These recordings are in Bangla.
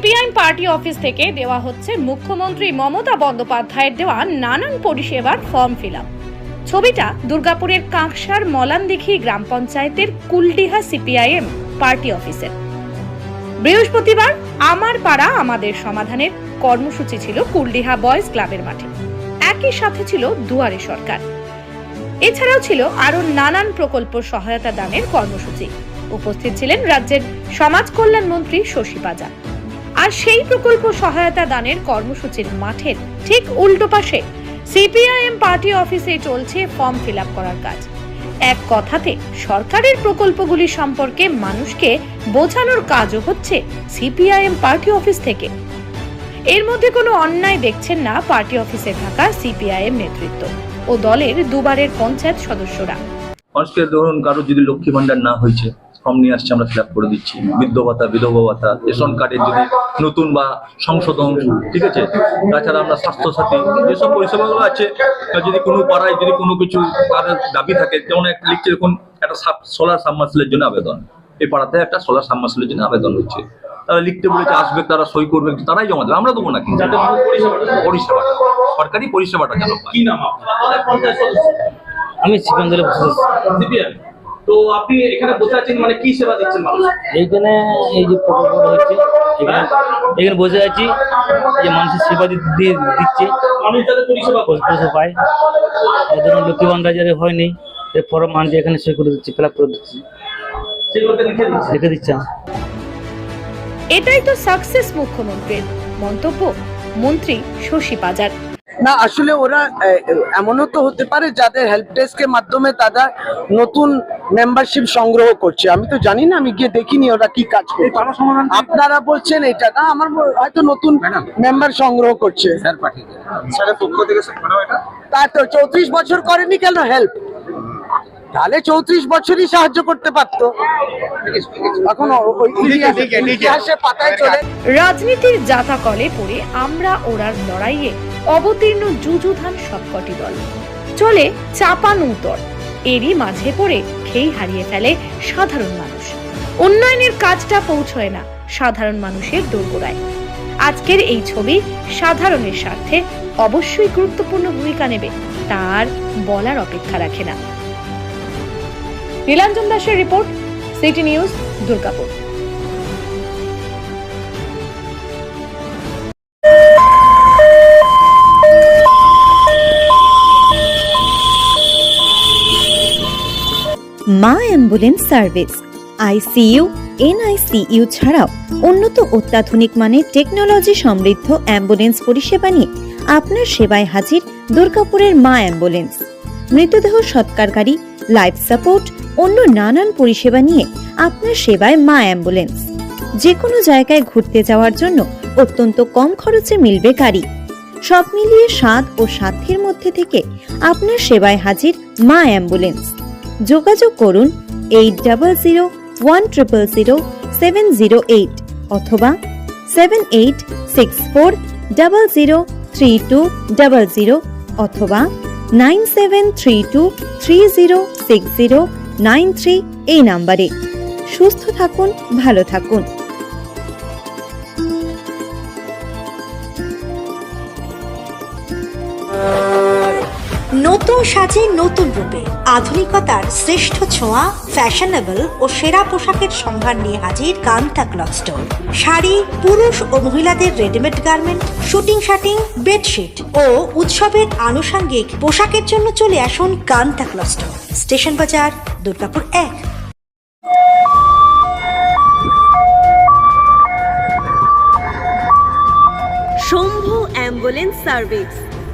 সিপিআইএম পার্টি অফিস থেকে দেওয়া হচ্ছে মুখ্যমন্ত্রী মমতা বন্দ্যোপাধ্যায়ের দেওয়া নানান পরিষেবার ফর্ম ফিল ছবিটা দুর্গাপুরের কাঁকসার মলানদিঘি গ্রাম পঞ্চায়েতের কুলডিহা সিপিআইএম পার্টি অফিসের। বৃহস্পতিবার আমার পাড়া আমাদের সমাধানের কর্মসূচি ছিল কুলডিহা বয়েজ ক্লাবের মাঠে। একই সাথে ছিল দুয়ারে সরকার। এছাড়াও ছিল আরও নানান প্রকল্প সহায়তা দানের কর্মসূচি। উপস্থিত ছিলেন রাজ্যের সমাজ কল্যাণ মন্ত্রী শশী পাজা আর সেই প্রকল্প সহায়তা দানের কর্মসূচির মাঠের ঠিক উল্টো পাশে সিপিআইএম পার্টি অফিসে চলছে ফর্ম ফিল করার কাজ। এক কথাতে, সরকারের প্রকল্পগুলি সম্পর্কে মানুষকে বোঝানোর কাজও হচ্ছে সিপিআইএম পার্টি অফিস থেকে। এর মধ্যে কোনো অন্যায় দেখছেন না পার্টি অফিসে থাকা সিপিআইএম নেতৃত্ব ও দলের দুবারের পঞ্চায়েত সদস্যরা। মানুষকে ধরুন কারও যদি লক্ষ্মী ভান্ডার না হয়েছে ফর্ম নিয়ে আসছে আমরা ফিল করে দিচ্ছি। বৃদ্ধ ভাতা বিধবা ভাতা রেশন কার্ডের যদি নতুন বা সংশোধন ঠিক আছে? তাছাড়া আমরা স্বাস্থ্যসাথী যেসব পরিষেবাগুলো আছে যদি কোনো পাড়ায় যদি কোনো কিছু তাদের দাবি থাকে যেমন একটা লিখছে দেখুন একটা সোলার সাবমার্সিলের জন্য আবেদন। এই পাড়াতে একটা সোলার সাবমার্সিলের জন্য আবেদন হচ্ছে। তারা লিখতে বলেছে আসবে তারা সই করবে তারাই জমা দেবে। আমরা দেবো না কিন্তু। পরিষেবাটা সরকারি পরিষেবাটা পায়। কি নাম আমি সিকান্দারে বসে আছি। সিপিএম। তো আপনি এখানে বসে আছেন মানে কি সেবা দিচ্ছেন এইখানে এই যে প্রকল্পটা হচ্ছে এখানে এখানে বসে আছি যে মানুষের সেবা দিচ্ছে। মানুষ যাতে পরিষেবা পায়। লক্ষ্মী ভান্ডার যাদের হয়নি। ফর্ম এখানে সই করে দিচ্ছি ফিল করে দিচ্ছি। লিখে দিচ্ছে। লিখে দিচ্ছে। এটাই তো সাকসেস মুখ্যমন্ত্রীর মন্তব্য। মন্ত্রী শশী পাজার। না আসলে ওরা এমনও তো হতে পারে যাদের হেল্প ডেস্কের মাধ্যমে তারা নতুন মেম্বারশিপ সংগ্রহ করছে। আমি তো জানি না আমি গিয়ে দেখিনি ওরা কি কাজ করে আপনারা বলছেন এটা না আমার হয়তো নতুন মেম্বার সংগ্রহ করছে। তা তো চৌত্রিশ বছর করেনি কেন হেল্প তাহলে চৌত্রিশ বছরই সাহায্য করতে পারতো। এখন ও- ওই ইতিহাসে ইতিহাসে পাতায় চলে রাজনীতির জাতাকলে পড়ে আমরা ওরার লড়াইয়ে অবতীর্ণ যুযুধান সবকটি দল। চলে এরই মাঝে পড়ে খেই হারিয়ে ফেলে সাধারণ মানুষ। উন্নয়নের কাজটা পৌঁছয় না সাধারণ মানুষের দোরগোড়ায় আজকের এই ছবি সাধারণের স্বার্থে অবশ্যই গুরুত্বপূর্ণ ভূমিকা নেবে, তার বলার অপেক্ষা রাখে না। নীলাঞ্জন দাসের রিপোর্ট, সিটি নিউজ, দুর্গাপুর। মা অ্যাম্বুলেন্স সার্ভিস, আইসিইউ, এনআইসিইউ ছাড়াও উন্নত অত্যাধুনিক মানের টেকনোলজি সমৃদ্ধ অ্যাম্বুলেন্স পরিষেবা নিয়ে আপনার সেবায় হাজির দুর্গাপুরের মা অ্যাম্বুলেন্স। মৃতদেহ সৎকারকারী লাইফ সাপোর্ট অন্য নানান পরিষেবা নিয়ে আপনার সেবায় মা অ্যাম্বুলেন্স। যে কোনো জায়গায় ঘুরতে যাওয়ার জন্য অত্যন্ত কম খরচে মিলবে গাড়ি। সব মিলিয়ে স্বাদ ও সাধ্যের মধ্যে থেকে আপনার সেবায় হাজির মা অ্যাম্বুলেন্স। যোগাযোগ করুন eight double zero one triple zero seven zero eight অথবা seven eight six four double zero three two double zero অথবা nine seven three two three zero six zero nine three এই নাম্বারে। সুস্থ থাকুন, ভালো থাকুন। নতুন সাজে নতুন রূপে আধুনিকতার শ্রেষ্ঠ ছোঁয়া ফ্যাশনেবল ও সেরা পোশাকের সম্ভার নিয়ে হাজির কান্তা ক্লথ স্টোর শাড়ি, পুরুষ ও মহিলাদের readymade garment suiting shirting bedsheet ও উৎসবের আনুষঙ্গিক পোশাকের জন্য চলে আসুন কান্তা ক্লথ স্টোর স্টেশন বাজার, দুর্গাপুর এক। Shambhu ambulance service.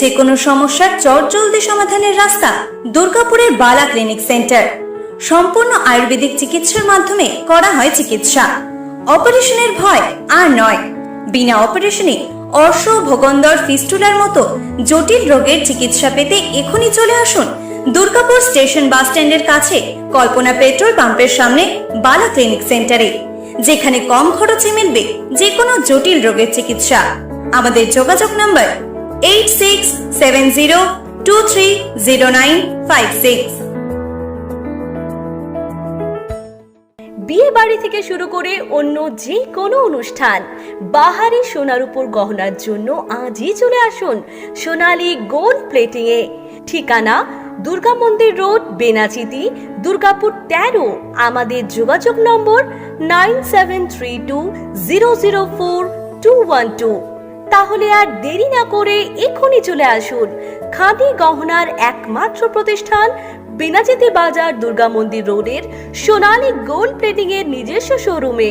যে কোনো সমস্যার চটজলদি সমাধানের রাস্তা দুর্গাপুরের বালা ক্লিনিক সেন্টার। সম্পূর্ণ আয়ুর্বেদিক চিকিৎসার মাধ্যমে করা হয় চিকিৎসা। অপারেশনের ভয় আর নয়। বিনা অপারেশনে অর্শ ভোগন্দর ফিস্টুলার মতো জটিল রোগের চিকিৎসা পেতে এখনই চলে আসুন দুর্গাপুর স্টেশন বাস স্ট্যান্ডের কাছে কল্পনা পেট্রোল পাম্পের সামনে বালা ক্লিনিক সেন্টারে, যেখানে কম খরচে মিলবে যে কোনো জটিল রোগের চিকিৎসা। আমাদের যোগাযোগ number eight six seven zero two three zero nine five six বিয়ে বাড়ি থেকে শুরু করে অন্য যে কোনো অনুষ্ঠান, বাহারি সোনার উপর গহনার জন্য আজই চলে আসুন সোনালী গোল্ড প্লেটিং এ। ঠিকানা দুর্গা মন্দির রোড, বেনাচিতি, দুর্গাপুর তেরো। আমাদের যোগাযোগ number nine seven three two zero zero four two one two তাহলে আর দেরি না করে এক্ষুনি চলে আসুন। খাদি গহনার একমাত্র প্রতিষ্ঠান বেনাজিতে বাজার দুর্গা মন্দির রোডের সোনালী গোল্ড প্লেটিং এর নিজস্ব শোরুমে।